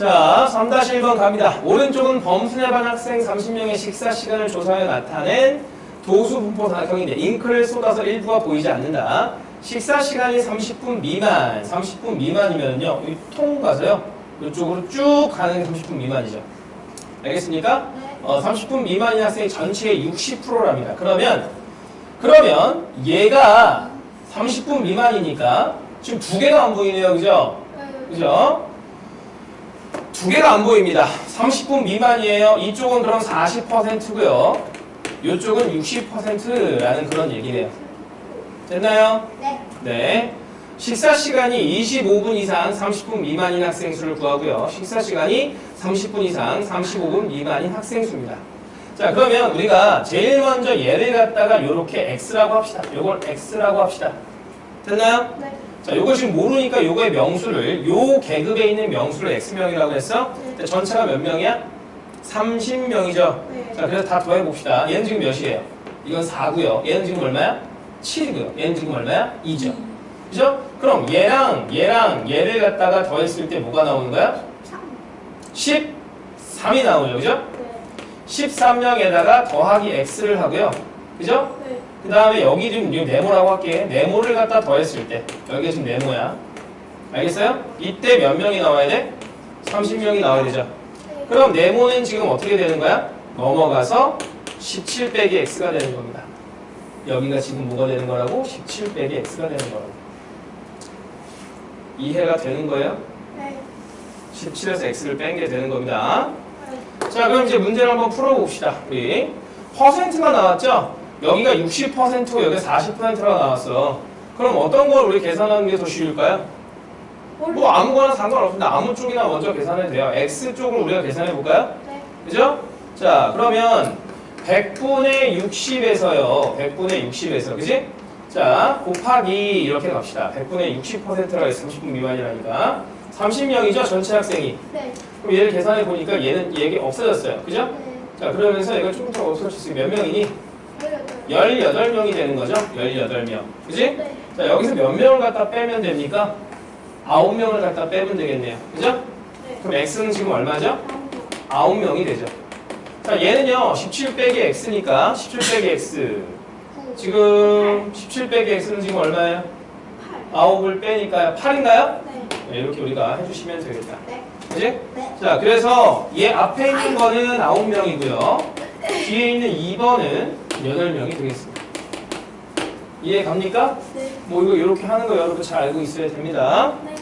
자, 3-1번 갑니다. 오른쪽은 범순회반 학생 30명의 식사 시간을 조사해 나타낸 도수 분포 단학형인데 잉크를 쏟아서 일부가 보이지 않는다. 식사 시간이 30분 미만, 30분 미만이면요. 이통 가서요. 이쪽으로 쭉 가는 게 30분 미만이죠. 알겠습니까? 네. 어, 30분 미만인 학생이 전체의 60%랍니다. 그러면 그러면 얘가 30분 미만이니까 지금 두 개가 안 보이네요. 그죠? 그죠? 두 개가 안 보입니다. 30분 미만이에요. 이쪽은 그럼 40%고요. 이쪽은 60%라는 그런 얘기네요. 됐나요? 네. 네. 식사 시간이 25분 이상 30분 미만인 학생 수를 구하고요. 식사 시간이 30분 이상 35분 미만인 학생 수입니다. 자, 그러면 우리가 제일 먼저 얘를 갖다가 이렇게 x라고 합시다. 요걸 x라고 합시다. 됐나요? 네. 자, 요거 지금 모르니까 요거의 명수를 요 계급에 있는 명수를 x명이라고 했어. 네. 전체가 몇 명이야? 30명이죠. 네. 자, 그래서 다 더해 봅시다. 얘는 지금 몇이에요? 이건 4고요. 얘는 지금 얼마야? 7이고요. 얘는 지금 얼마야? 2죠. 그죠? 그럼 얘랑 얘랑 얘를 갖다가 더했을 때 뭐가 나오는 거야? 3. 13이 나오죠. 그죠? 네. 13명에다가 더하기 x를 하고요. 그죠? 네. 그 다음에 여기 좀 이거 네모라고 할게. 네모를 갖다 더했을 때 여기가 지금 네모야. 알겠어요? 이때 몇 명이 나와야 돼? 30명이 나와야 되죠. 네. 그럼 네모는 지금 어떻게 되는 거야? 넘어가서 17 빼기 x가 되는 겁니다. 여기가 지금 뭐가 되는 거라고? 17 빼기 x가 되는 거라고. 이해가 되는 거예요? 네. 17에서 x를 뺀 게 되는 겁니다. 네. 자, 그럼 이제 문제를 한번 풀어봅시다. 우리 퍼센트가 나왔죠? 여기가 60%고 여기가 40%가 나왔어. 그럼 어떤 걸 우리 계산하는 게 더 쉬울까요? 뭐 아무거나 상관없습니다. 아무 쪽이나 먼저 계산해도 돼요. x 쪽을 우리가 계산해 볼까요? 네. 그죠? 자, 그러면 100분의 60에서요. 100분의 60에서, 그지? 자, 곱하기 이렇게 갑시다. 100분의 60%라 해서 30분 미만이라니까. 30명이죠, 전체 학생이. 네. 그럼 얘를 계산해 보니까 얘는 얘기 없어졌어요. 그죠? 네. 자, 그러면서 얘가 조금 더 없어졌어요. 몇 명이니? 열여덟. 18명이 되는 거죠? 18명. 그지? 네. 자, 여기서 몇 명을 갖다 빼면 됩니까? 9명을 갖다 빼면 되겠네요. 그죠? 네. 그럼 x는 지금 얼마죠? 아홉. 9명이 되죠. 자, 얘는요, 17 빼기 x니까 17 빼기 x. 구. 지금 17 빼기 x는 지금 얼마예요? 팔. 9을 빼니까요. 8인가요? 네. 이렇게 우리가 해주시면 되겠다. 네. 그지? 네. 자, 그래서 얘 앞에 있는 거는 9명이고요. 뒤에 있는 2번은 8명이 되겠습니다. 이해 갑니까? 네. 뭐 이거 이렇게 하는 거 여러분 잘 알고 있어야 됩니다. 네.